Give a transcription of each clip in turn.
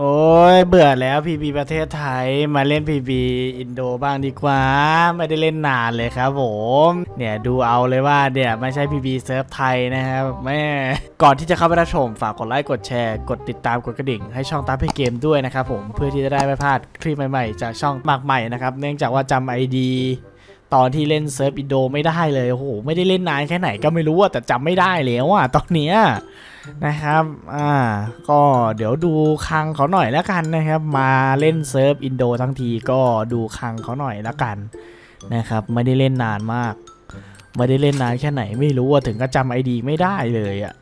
โอ้ยเบื่อแล้วพีบีประเทศไทยมาเล่นพีบีอินโดบ้างดีกว่า ไม่ได้เล่นนานเลยครับผมเนี่ยดูเอาเลยว่าเนี่ยไม่ใช่พีบีเซิร์ฟไทยนะครับแม่ก่อนที่จะเข้าไปรับชมฝากกดไลค์กดแชร์ กดติดตามกดกระดิ่ง ให้ช่องตามเพเกมด้วยนะครับผมเพื่อที่จะได้ไม่พลาดคลิปใหม่ๆ จากช่องมากใหม่นะครับเนื่องจากว่าจำไอดี ตอนที่เล่นเซิร์ฟอินโดไม่ได้เลยโอ้โหไม่ได้เล่นนานแค่ไหนก็ไม่รู้อะแต่จำไม่ได้แล้วอะตอนเนี้ยนะครับอ่าก็เดี๋ยวดูคังเขาหน่อยแล้วกันนะครับ มาเล่นเซิร์ฟอินโดทั้งทีก็ดูคังเขาหน่อยแล้วกันนะครับ ไม่ได้เล่นนานมาก ไม่ได้เล่นนานแค่ไหนไม่รู้อะถึงก็จำไอดีไม่ได้เลยอะ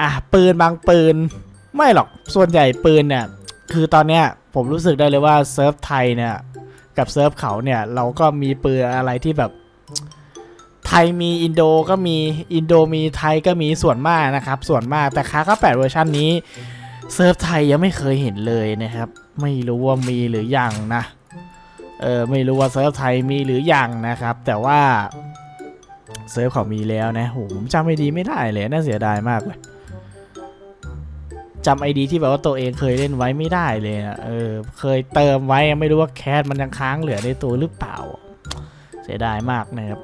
อะปืนบางปืน ไม่หรอกส่วนใหญ่ปืนเนี่ยคือตอนเนี้ยผมรู้สึกได้เลยว่าเซิร์ฟไทยเนี่ย กับเซิร์ฟเขาเนี่ย เราก็มีปืนอะไรที่แบบ ไทยมีอินโดก็มีอินโดมีไทยก็มีส่วนมากนะครับ ส่วนมากแต่คาก็แปดเวอร์ชันนี้เซิร์ฟไทยยังไม่เคยเห็นเลยนะครับ ไม่รู้ว่ามีหรือยังนะเออไม่รู้ว่าเซิร์ฟไทยมีหรือยังนะครับ แต่ว่าเซิร์ฟเขามีแล้วนะโหผมจำไอดีไม่ได้เลยน่าเสียดายมากเลย จำไอดีที่แบบว่าตัวเองเคยเล่นไว้ไม่ได้เลยนะเออเคยเติมไว้ไม่รู้ว่าแคสมันยังค้างเหลือในตัวหรือเปล่า เสียดายมากนะครับ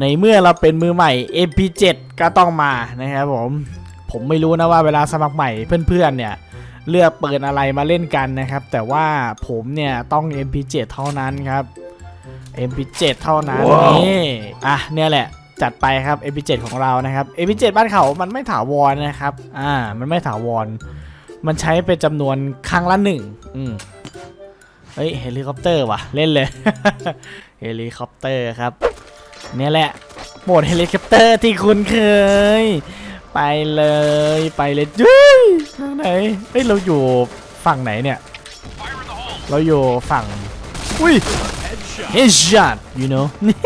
ในเมื่อเราเป็นมือใหม่ MP7 ก็ต้องมานะครับผม ผมไม่รู้นะว่าเวลาสมัครใหม่เพื่อนๆเนี่ยเลือกเปิดอะไรมาเล่นกันนะครับ แต่ว่าผมเนี่ยต้อง MP7 เท่านั้นครับ MP7 เท่านั้นว้าวนี่อะเนี่ยแหละจัดไปครับ MP7 ของเรานะครับ MP7 บ้านเขามันไม่ถาวรนะครับ อ่า มันไม่ถาวร มันใช้เป็นจำนวนครั้งละหนึ่งอืมเฮ้ยเฮลิคอปเตอร์ว่ะ เล่นเลย เฮลิคอปเตอร์ครับ เนี่ยแหละโหมดเฮลิคอปเตอร์ที่คุณเคย ไปเลยไปเลยจุ้ยทางไหนเฮ้ยเราอยู่ฝั่งไหนเนี่ย เราอยู่ฝั่งอุ้ย headshot you know นี่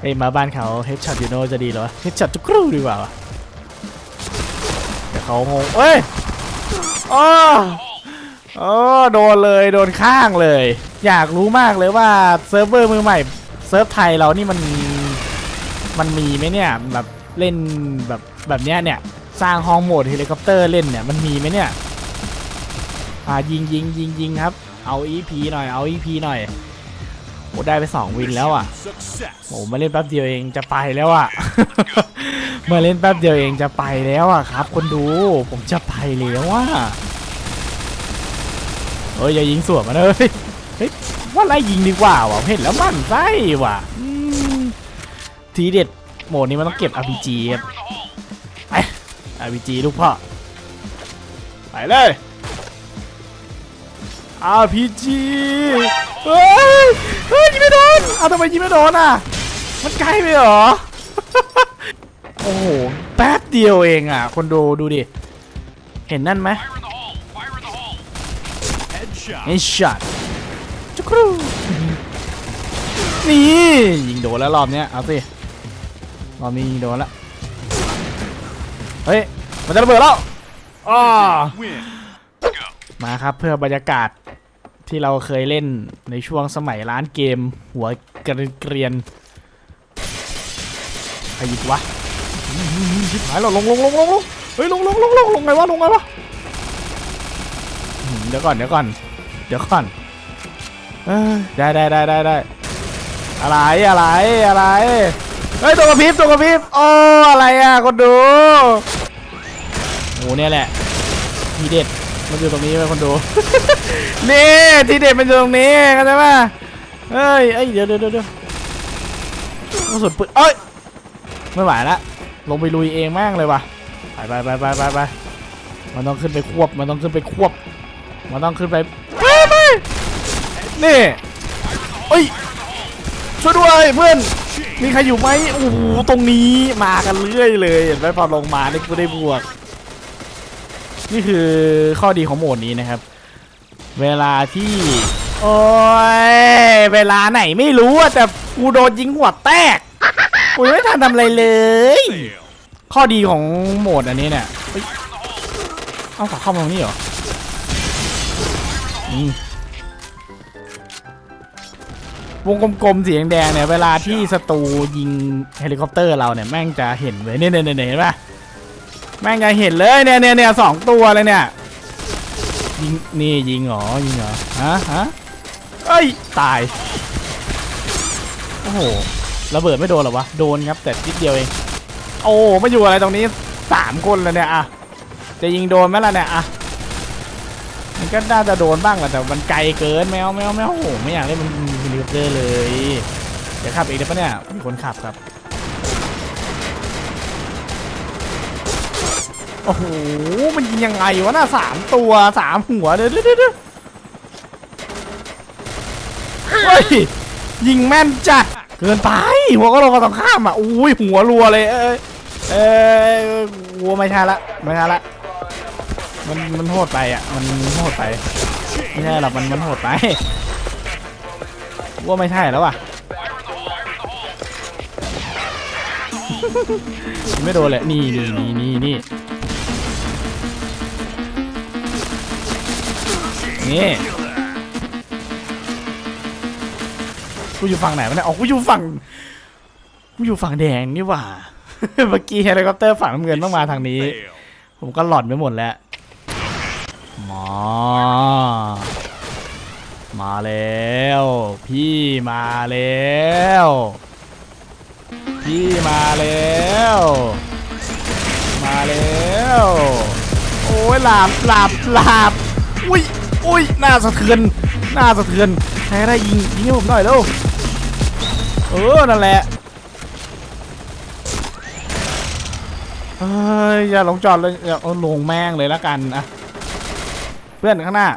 เฮ้ยมาบ้านเขา headshot you know จะดีเหรอ headshot จุกรูดีกว่าวะเดี๋ยวเขางงเอ้ย อ๋ออ๋อโดนเลยโดนข้างเลย อยากรู้มากเลยว่าเซิร์ฟเวอร์มือใหม่เซิร์ฟไทยเรานี่มันมันมีไหมเนี่ยแบบเล่นแบบแบบเนี้ยเนี่ยสร้างห้องโหมดเฮลิคอปเตอร์เล่นเนี่ยมันมีไหมเนี่ยอ่ายิงยิงยิงยิงครับ เอาไอพีหน่อยเอาไอพีหน่อย โอ้ได้ไป 2 วินแล้วอะ Success. โอ้มาเล่นแป๊บเดียวเองจะไปแล้วอะ มาเล่นแป๊บเดียวเองจะไปแล้วอะครับ คนดูผมจะไปแล้วอะเฮ้ยอย่ายิงสวนมาเลยเฮ้ยว่าไล่ยิงดีกว่าว่ะเห็นแล้วมันไส้ว่ะอืมทีเด็ดโหมดนี้มันต้องเก็บ RPG ครับไป RPG ลูกพ่อไปเลย RPG เฮ้ยเฮ้ยยิงไม่โดนเอาทำไมยิงไม่โดนอะ มันไกลไปเหรอ โอ้โห แป๊บเดียวเองอะ คนดูดูดิ เห็นนั่นไหม Headshot. ไอ้ช็อตจุกรูนี่ ยิงโดนแล้วรอบเนี้ย เอาสิ รอบนี้ยิงโดนแล้ว เฮ้ย มันจะระเบิดแล้วอ้อ Win. มาครับเพื่อบรรยากาศ ที่เราเคยเล่นในช่วงสมัยร้านเกม หัวเกรียนใครหยิบวะอื้อหือชิบหายแล้วลงลงลงลงลงเฮ้ยลงลงลงลงลงไงวะลงไงวะเดี๋ยวก่อนเดี๋ยวก่อนเดี๋ยวก่อนได้ได้ได้ได้ได้อะไรอะไรอะไรเฮ้ยตัวกระพริบตัวกระพริบโอ้อะไรอะคนดูโอ้เนี่ยแหละทีเด็ด มันอยู่ตรงนี้ไปคนดู นี่ทีเด็ดมันอยู่ตรงนี้เข้าใจป่ะเอ้ยเอ้ยเดี๋ยวเดี๋ยวเดี๋ยวเดี๋ยวกระสุนปืนเอ้ยไม่ไหวละลงไปลุยเองแม่งเลยว่ะไปไปไปไปไปไปมันต้องขึ้นไปควบมันต้องขึ้นไปควบ มันต้องขึ้นไปไปไปนี่เอ้ยช่วยด้วยเพื่อนมีใครอยู่ไหมโอ้โหตรงนี้มากันเรื่อยเลยเห็นไหมพอลงมานี่กูได้บวก นี่คือข้อดีของโหมดนี้นะครับ เวลาที่ โอ้ย เวลาไหนไม่รู้อะแต่กูโดนยิงหัวแตกกูไม่ทันทำอะไรเลย ข้อดีของโหมดอันนี้เนี่ยเฮ้ยเอาฝาเข้ามาตรงนี้เหรอวงกลมๆสีแดงเนี่ย เวลาที่ศัตรูยิงเฮลิคอปเตอร์เราเนี่ย แม่งจะเห็นเลยเนี่ยเนี่ยเนี่ยเห็นปะ แม่งจะเห็นเลยเนี่ยเนี่ยเนี่ยสองตัวเลยเนี่ยยิงนี่ยิงเหรอยิงเหรอฮะฮะเอ้ยตายโอ้โหระเบิดไม่โดนหรอวะโดนครับแต่นิดเดียวเองโอ้ไมาอยู่อะไรตรงนี้สามคนเลยเนี่ยอะจะยิงโดนไหมล่ะเนี่ยอะมันก็น่าจะโดนบ้างแหละแต่มันไกลเกินแมวแมวแมวโอ้โหไม่อยากเล่นมันเลิคอปเตอร์เลยเดี๋ยวขับเองได้ปะเนี่ยมีคนขับครับ โอ้โห มันยิงยังไงวะน่ะสามตัวสามหัวเดี๋ยวเดี๋ยวเดี๋ยวเฮ้ย ยิงแม่นจัด เกินไป หัวก็ลงก็ต้องข้ามอะ อุ้ย หัวรัวเลย เอ้ยเอ้ยวัวไม่ใช่ละ ไม่ใช่ละ มัน มันโหดไปอะ มันโหดไป ไม่ใช่หรอก มัน มันโหดไปว่าไม่ใช่แล้วอะไม่โดนเลยนี่นี่นี่นี่ นี่กูอยู่ฝั่งไหนวะเนี่ยอ๋อกูอยู่ฝั่งกูอยู่ฝั่งแดงนี่หว่า เมื่อกี้เฮลิคอปเตอร์ฝั่งน้ำเงินต้องมาทางนี้ ผมก็หลอนไปหมดแล้วมอมาแล้ว พี่มาแล้ว พี่มาแล้ว มาแล้ว โอ้ยหลับหลับหลับอุ้ย อุ้ยหน้าสะเทือนหน้าสะเทือนใครได้ยิงยิงให้ผมหน่อยเร็วเออนั่นแหละเฮ้ยอย่าลงจอดเลยอย่าเอาลงแม่งเลยละกันอะเพื่อนข้างหน้า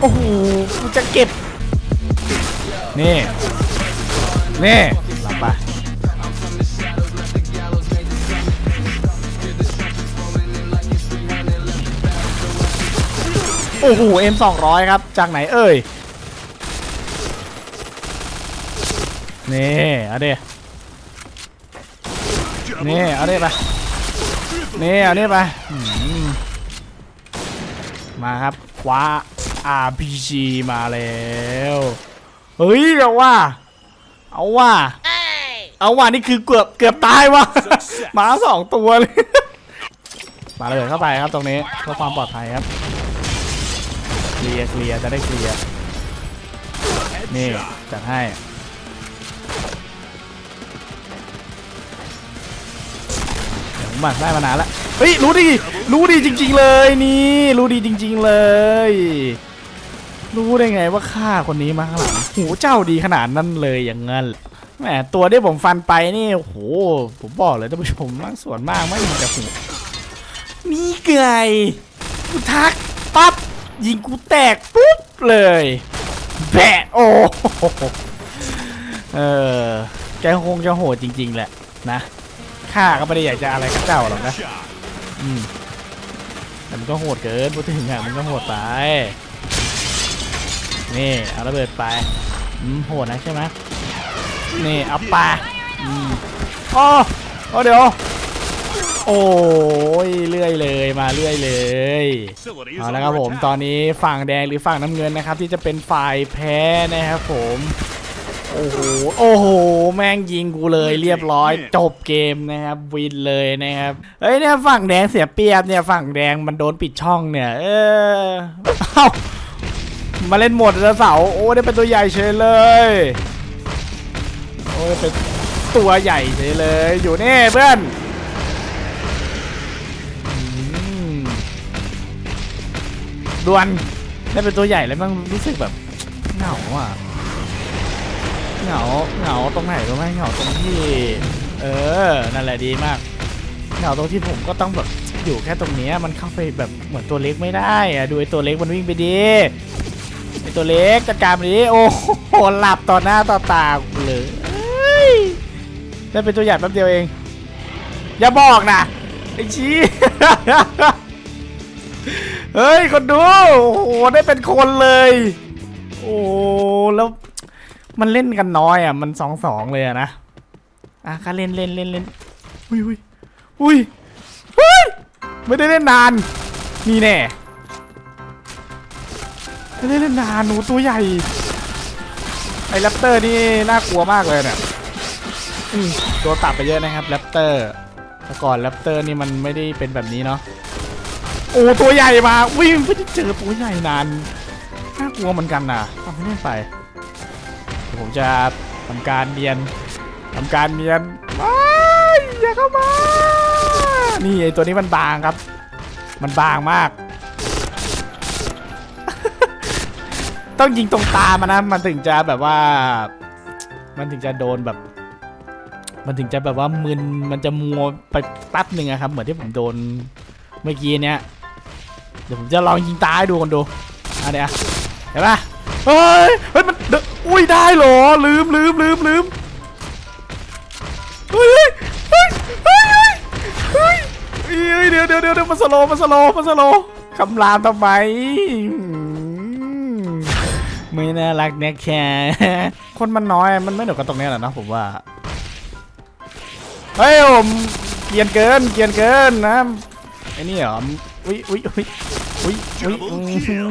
โอ้โหจะเก็บนี่นี่ โอ้โห M 200 ครับ จากไหนเอ่ย นี่เอาดินี่เอาดิไปนี่เอาดิไปอืมมาครับคว้า RPG มาแล้วเฮ้ยเอาว่า เอาว่า เอาว่านี่คือเกือบเกือบตายว่ะหมาสองตัวเลย มาเลยเข้าไปครับตรงนี้เพื่อความปลอดภัยครับ เคลียร์เคลียร์จะได้เคลียร์นี่จัดให้เดี๋ยวผมบักได้มานานละเฮ้ยรู้ดีรู้ดีจริง ๆ เลยนี่รู้ดีจริง ๆเลย รู้ได้ไงว่าฆ่าคนนี้มาข้างหลังหูเจ้าดีขนาดนั้นเลยอย่างงั้นแหมตัวที่ผมฟันไปนี่โอ้โหผมบอกเลยท่านผู้ชมมากส่วนมากไม่มีแต่หูนี่ไงกูทักปั๊บ ยิงกูแตกปุ๊บเลยแบะโอ้เออแกคงจะโหดจริง ๆ แหละนะข้าก็ไม่ได้อยากจะอะไรกับเจ้าหรอกนะอืมแต่มันก็โหดเกินพูดถึงอะมันก็โหดไปนี่เอาระเบิดไปอืมโหดนะใช่ไหมนี่เอาไปอืมอ๋อเดี๋ยว โอ้ยเรื่อยเลยมาเรื่อยเลยเอาละครับผมตอนนี้ฝั่งแดงหรือฝั่งน้ำเงินนะครับ ที่จะเป็นฝ่ายแพ้นะครับผมโอ้โหโอ้โหแม่งยิงกูเลยเรียบร้อย จบเกมนะครับวินเลยนะครับเฮ้ยเนี่ยฝั่งแดงเสียเปรียบเนี่ยฝั่งแดงมันโดนปิดช่องเนี่ยเออเอ้ามาเล่นโหมดแล้วเสาโอ้ได้เป็นตัวใหญ่เฉยเลยโอ้ยเป็นตัวใหญ่เฉยเลยอยู่นี่เพื่อน ดวนได้เป็นตัวใหญ่แล้วมันรู้สึกแบบเหงาอะเหงาเหงาตรงไหนรู้ไหมเหงาตรงที่ เออนั่นแหละดีมากเหงาตรงที่ผมก็ต้องแบบอยู่แค่ตรงนี้มันเข้าไปแบบเหมือนตัวเล็กไม่ได้อะดูไอ้ตัวเล็กมันวิ่งไปดีไอ้ตัวเล็กจัดการมันดิโอ้โหหลับต่อหน้าต่อตาเลยเอ้ยได้เป็นตัวใหญ่แป๊บเดียวเอง อย่าบอกนะไอ้ชี้ เฮ้ยคนดู โอ้โหได้เป็นคนเลย โอ้แล้วมันเล่นกันน้อยอะ มันสองสองเลยอะนะ อะก็เล่นเล่นเล่นเล่นอุ้ยอุ้ยอุ้ยเฮ้ยไม่ได้เล่นนาน นี่แน่ไม่ได้เล่นนานหนูตัวใหญ่ ไอ้แรปเตอร์นี่น่ากลัวมากเลยเนี่ยตัวตัดไปเยอะนะครับแรปเตอร์แต่ก่อนแรปเตอร์นี่มันไม่ได้เป็นแบบนี้เนาะ โอ้ตัวใหญ่มาวิ่งไม่ได้เจอตัวใหญ่นานน่ากลัวเหมือนกันนะทำไม่ได้ไปเดี๋ยวผมจะทำการเรียนทำการเรียนไม่อย่าเข้ามานี่ไอตัวนี้มันบางครับ มันบางมาก ต้องยิงตรงตามันนะมันถึงจะแบบว่า มันถึงจะโดนแบบ มันถึงจะแบบว่ามึนมันจะมัวไปแป๊บหนึ่งอะครับ เหมือนที่ผมโดนเมื่อกี้เนี้ย ดี๋ยวผมจะลองยิงตาให้ดูกันดูอันเนี้ยเห็นปะเฮ้ยเฮ้ยมันเดนอุ้ยได้เหรอลืมลืมลืมลืมเฮ้ยเฮ้ยเฮ้ยเฮ้ยเฮ้ยเฮ้ยเดี๋ยวเดี๋ยวเดี๋ยวมันสโลมันสโลมันสโลคำรามทำไมไม่น่ารักนะแค่คนมันน้อยมันไม่หนุกกันตรงนี้แหละนะผมว่าเฮ้ยผมเกียนเกินเกียนเกินนะไอ้นี่เหรออุ้ยอุ้ยอุ้ย อุ้ยอุ้ยอื้อหือ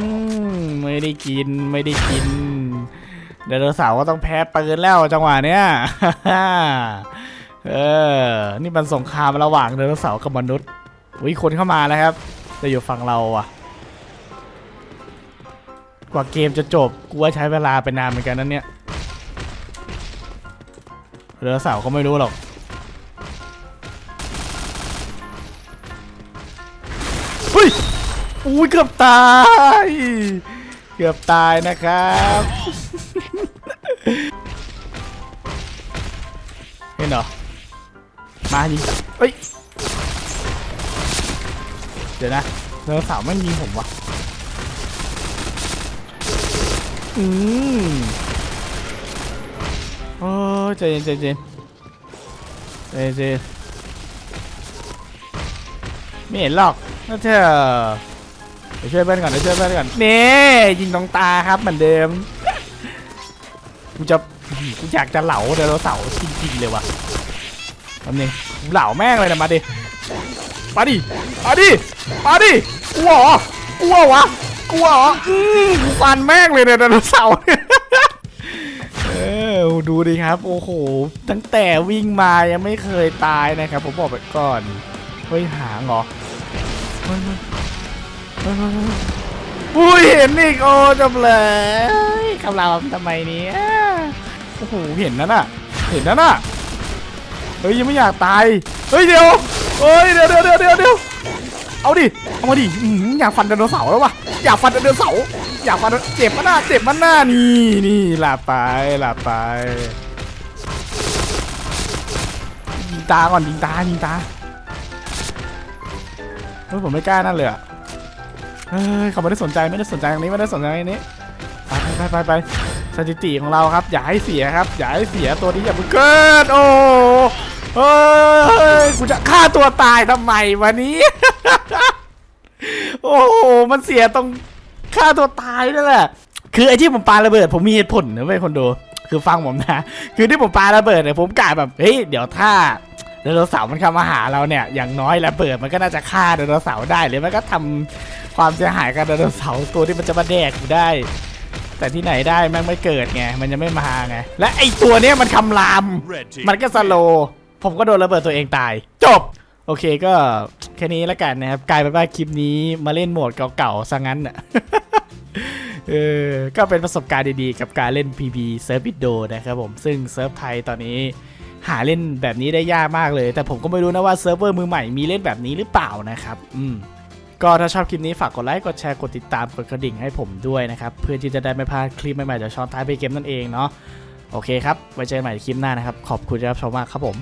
ไม่ได้กินไม่ได้กินไดโนเสาร์ก็ต้องแพ้ปืนแล้วจังหวะเนี้ย เออ นี่มันสงครามระหว่างไดโนเสาร์กับมนุษย์อุ้ยคนเข้ามาแล้วครับ จะอยู่ฝั่งเราอะกว่าเกมจะจบกูว่าใช้เวลาไปนานเหมือนกันนั่นเนี่ยไดโนเสาร์ก็ไม่รู้หรอก อุ้ยเกือบตาย เกือบตายนะครับ เห็นเหรอ มายิงเฮ้ย เดี๋ยวนะเนื้อสาวไม่งยิงผมวะอืมโอ้ยใจเย็นใจเย็นใจเย็นใจเย็นไม่เห็นหรอกน่าเธอ เดี๋ยวช่วยเพื่อนก่อนเดี๋ยวช่วยเพื่อนก่อนนี่ยิงตรงตาครับเหมือนเดิมกูจะกูอยากจะเหลาไดโนเสาร์จริงๆเลยวะแป๊บนึงกูเหลาแม่งเลยนะมาดิมาดิมาดิมาดิกลัวเหรอกลัววะกลัวเหรออืมกูฟันแม่งเลยเนี่ยไดโนเสาร์เนี่ยเออดูดิครับ โอ้โห ตั้งแต่วิ่งมายังไม่เคยตายนะครับ ผมบอกไปก่อนเฮ้ยหางเหรอ อุ้ยเห็นอีกโอ้จบเลยคำรามทำไมเนี้ยโอ้โหเห็นนั่นน่ะ เห็นนั่นน่ะเฮ้ยยังไม่อยากตายเฮ้ยเดี๋ยวเฮ้ยเดี๋ยวเดี๋ยวเดี๋ยวเดี๋ยวเอาดิเอามาดิอื้อหืออยากฟันไดโนเสาร์แล้ววะอยากฟันไดโนเสาร์อยากฟันเจ็บมันหน้าเจ็บมันหน้านี่นี่หลับไปหลับไปยิงตาก่อนยิงตายิงตาเฮ้ยผมไม่กล้านั่นเลยอะ เฮ้ยเขาไม่ได้สนใจไม่ได้สนใจตรงนี้ไม่ได้สนใจตรงนี้ไปไปไปไปสถิติของเราครับ อย่าให้เสียครับ อย่าให้เสียตัวนี้อย่าเพิ่งเกิดโอ้เฮ้ยกูจะฆ่าตัวตายทำไมวันนี้ โอ้โหมันเสียตรงฆ่าตัวตายนั่นแหละ คือไอ้ที่ผมปาระเบิด ผมมีเหตุผลนะเว้ยคนดูคือฟังผมนะ คือที่ผมปาระเบิดเนี่ยผมกะแบบเฮ้ยเดี๋ยวถ้าไดโนเสาร์มันเข้ามาหาเราเนี่ยอย่างน้อยระเบิดมันก็น่าจะฆ่าไดโนเสาร์ได้หรือมันก็ทำ ความเสียหายกับไดโนเสาร์ตัวที่มันจะมาแดกกูได้ แต่ที่ไหนได้แม่งไม่เกิดไง มันยังไม่มาไง และไอ้ตัวเนี้ยมันคำราม Red team. มันก็สโลว์ผมก็โดนระเบิดตัวเองตาย จบ โอเคก็แค่นี้แล้วกันนะครับ กลายเป็นว่าคลิปนี้มาเล่นโหมดเก่าๆซะงั้นอะเออ ก็เป็นประสบการณ์ดีๆ กับการเล่น PB เซิร์ฟวิดโดนะครับผม ซึ่งเซิร์ฟไทยตอนนี้หาเล่นแบบนี้ได้ยากมากเลย แต่ผมก็ไม่รู้นะว่าเซิร์ฟเวอร์มือใหม่มีเล่นแบบนี้หรือเปล่านะครับ อืม ก็ถ้าชอบคลิปนี้ฝากกดไลค์ กดแชร์ กดติดตาม กดกระดิ่งให้ผมด้วยนะครับ เพื่อที่จะได้ไม่พลาดคลิปใหม่ๆจากช่องท้ายไปเกมนั่นเองเนาะ โอเคครับ ไว้เจอกันใหม่ในคลิปหน้านะครับ ขอบคุณที่รับชมมากครับผม